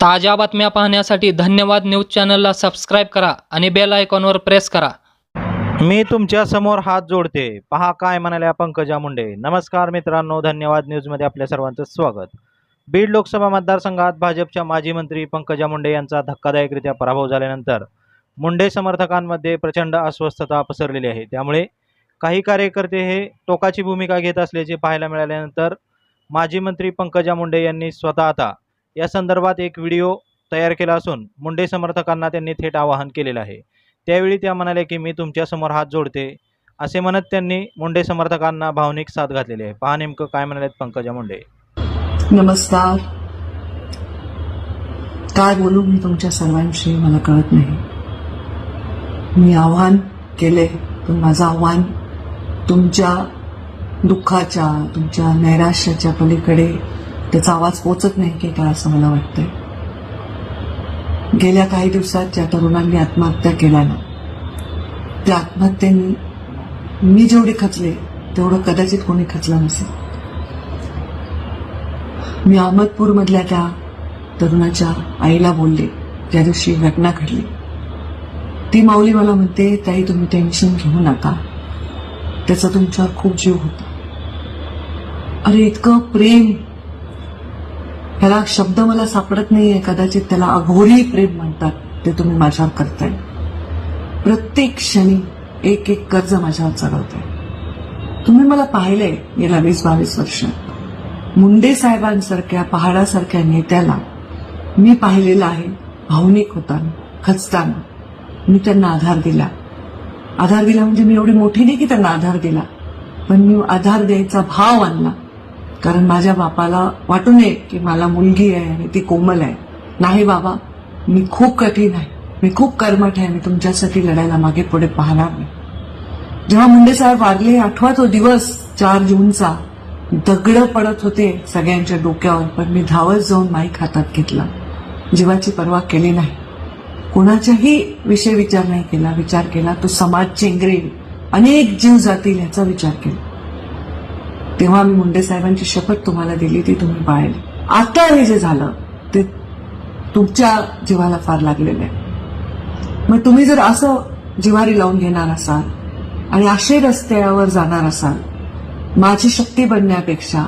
ताज्या बातम्या पाहण्यासाठी धन्यवाद न्यूज चॅनलला सबस्क्राईब करा आणि बेल आयकॉनवर प्रेस करा. मी तुमच्यासमोर हात जोडते. पहा काय म्हणाल्या पंकजा मुंडे. नमस्कार मित्रांनो धन्यवाद न्यूजमध्ये आपल्या सर्वांचं स्वागत. बीड लोकसभा मतदारसंघात भाजपच्या माजी मंत्री पंकजा मुंडे यांचा धक्कादायकरित्या पराभव झाल्यानंतर मुंडे समर्थकांमध्ये प्रचंड अस्वस्थता पसरलेली आहे. त्यामुळे काही कार्यकर्ते हे टोकाची भूमिका घेत असल्याचे पाहायला मिळाल्यानंतर माजी मंत्री पंकजा मुंडे यांनी स्वतः आता या संदर्भात एक व्हिडिओ तयार केला असून मुंडे समर्थकांना त्यांनी थेट आवाहन केलेलं आहे. त्यावेळी त्या म्हणाल्या की मी तुमच्यासमोर हात जोडते. असे म्हणत त्यांनी मुंडे समर्थकांना भावनिक साथ घातलेली आहे. पहा नेमकं काय म्हणालेत पंकजा मुंडे. नमस्कार. काय बोलू मी तुमच्या सर्वांशी मला कळत नाही. मी आव्हान केले पण माझं आव्हान तुमच्या दुःखाच्या तुमच्या नैराश्याच्या पलीकडे त्याचा आवाज पोचत नाही की काय असं मला वाटतंय. गेल्या काही दिवसात ज्या तरुणांनी आत्महत्या केल्या ना त्या आत्महत्येनी मी जेवढे खचले तेवढं कदाचित कोणी खचलं नसेल. मी अहमदपूरमधल्या त्या तरुणाच्या आईला बोलले त्या दिवशी घटना घडली. ती माऊली मला म्हणते ताई तुम्ही टेन्शन घेऊ नका. त्याचा तुमच्यावर खूप जीव होता. अरे इतकं प्रेम ह्याला शब्द मला सापडत नाहीये कदाचित त्याला अघोरी प्रेम म्हणतात ते तुम्ही माझ्यावर करताय. प्रत्येक क्षणी एक एक कर्ज माझ्यावर चढवताय. तुम्ही मला पाहिलंय गेल्या वीस बावीस वर्ष. मुंडे साहेबांसारख्या पहाडासारख्या नेत्याला मी पाहिलेलं आहे भावनिक होताना खचताना. मी त्यांना आधार दिला. आधार दिला म्हणजे मी एवढी मोठी नाही की त्यांना आधार दिला. पण मी आधार द्यायचा भाव आणला. कारण माझ्या बापाला वाटू नये की मला मुलगी आहे आणि ती कोमल आहे. नाही बाबा मी खूप कठीण आहे. मी खूप कर्मठ आहे. मी तुमच्यासाठी लढायला मागे पुढे पाहणार नाही. जेव्हा मुंडे साहेब वारले आठवा तो दिवस चार जूनचा दगड पडत होते सगळ्यांच्या डोक्यावर पण मी धावत जाऊन माईक हातात घेतला. जीवाची पर्वा केली नाही. कोणाच्याही विषय विचार नाही केला. विचार केला तो समाज चेंगरेल अनेक जीव जातील याचा विचार केला. तेव्हा मी मुंडे साहेबांची शपथ तुम्हाला दिली ती तुम्ही पाळली. आता हे जे झालं ते तुमच्या जीवाला फार लागलेलं आहे. मग तुम्ही जर असं जिवारी लावून घेणार असाल आणि असे रस्त्यावर जाणार असाल माझी शक्ती बनण्यापेक्षा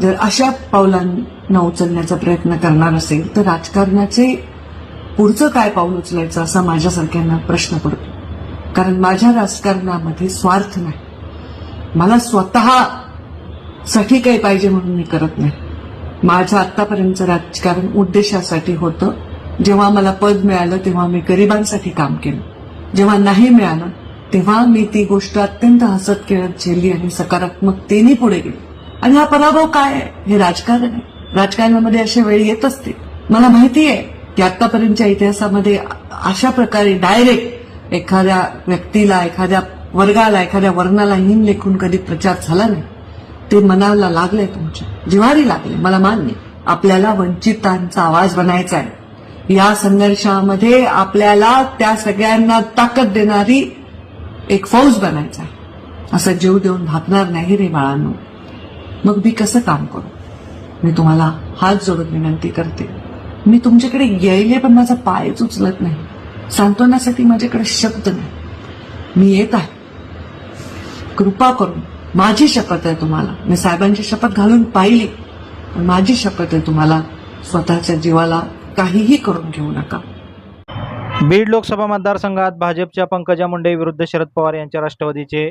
जर अशा पावलांना उचलण्याचा प्रयत्न करणार असेल तर राजकारणाचे पुढचं काय पाऊल उचलायचं असा माझ्यासारख्यांना प्रश्न पडतो. कारण माझ्या राजकारणामध्ये स्वार्थ नाही. मला स्वतः साठी काही पाहिजे म्हणून मी करत नाही. माझं आत्तापर्यंतचं राजकारण उद्देशासाठी होतं. जेव्हा मला पद मिळालं तेव्हा मी गरिबांसाठी काम केलं. जेव्हा नाही मिळालं तेव्हा मी ती गोष्ट अत्यंत हसत खेळत झेलली आणि सकारात्मकतेने पुढे गेली. आणि हा पराभव काय आहे? हे राजकारण आहे. राजकारणामध्ये अशा वेळ येत असते. मला माहिती आहे की आतापर्यंतच्या इतिहासामध्ये अशा प्रकारे डायरेक्ट एखाद्या व्यक्तीला एखाद्या वर्गाला एखाद्या वर्णाला हिन लेखून कधी प्रचार झाला नाही. ते मनाला लागले तुमच्या. जिव्हारी लागले मला मान्य आपल्याला वंचितांचा आवाज बनायचा आहे. या संघर्षामध्ये आपल्याला त्या सगळ्यांना ताकद देणारी एक फौज बनायचा आहे. असं जीव देऊन भागणार नाही रे बाळांनो. मग मी कसं काम करू? मी तुम्हाला हात जोडून विनंती करते. मी तुमच्याकडे यायले पण माझा पायच उचलत नाही. सांत्वनासाठी माझ्याकडे शब्द नाही. मी येत आहे. कृपा करून माझी शपथ आहे तुम्हाला. मी साहेबांची शपथ घालून पाहिली. माझी शपथ आहे तुम्हाला स्वतःच्या जीवाला काहीही करून घेऊ नका. बीड लोकसभा मतदारसंघात भाजपच्या पंकजा मुंडे विरुद्ध शरद पवार यांच्या राष्ट्रवादीचे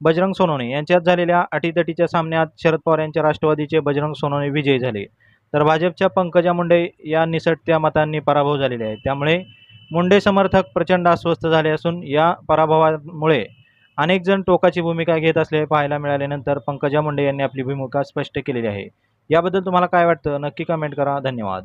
बजरंग सोनवणे यांच्यात झालेल्या अटीतटीच्या सामन्यात शरद पवार यांच्या राष्ट्रवादीचे बजरंग सोनवणे विजयी झाले. तर भाजपच्या पंकजा मुंडे या निसटत्या मतांनी पराभव झालेले आहे त्यामुळे मुंडे समर्थक प्रचंड अस्वस्थ झाले असून या पराभवामुळे अनेक जण टोकाची भूमिका घेत असले पाहायला मिळाल्यानंतर पंकजा मुंडे यांनी आपली भूमिका स्पष्ट केलेली आहे. याबद्दल तुम्हाला काय वाटतं? नक्की कमेंट करा. धन्यवाद.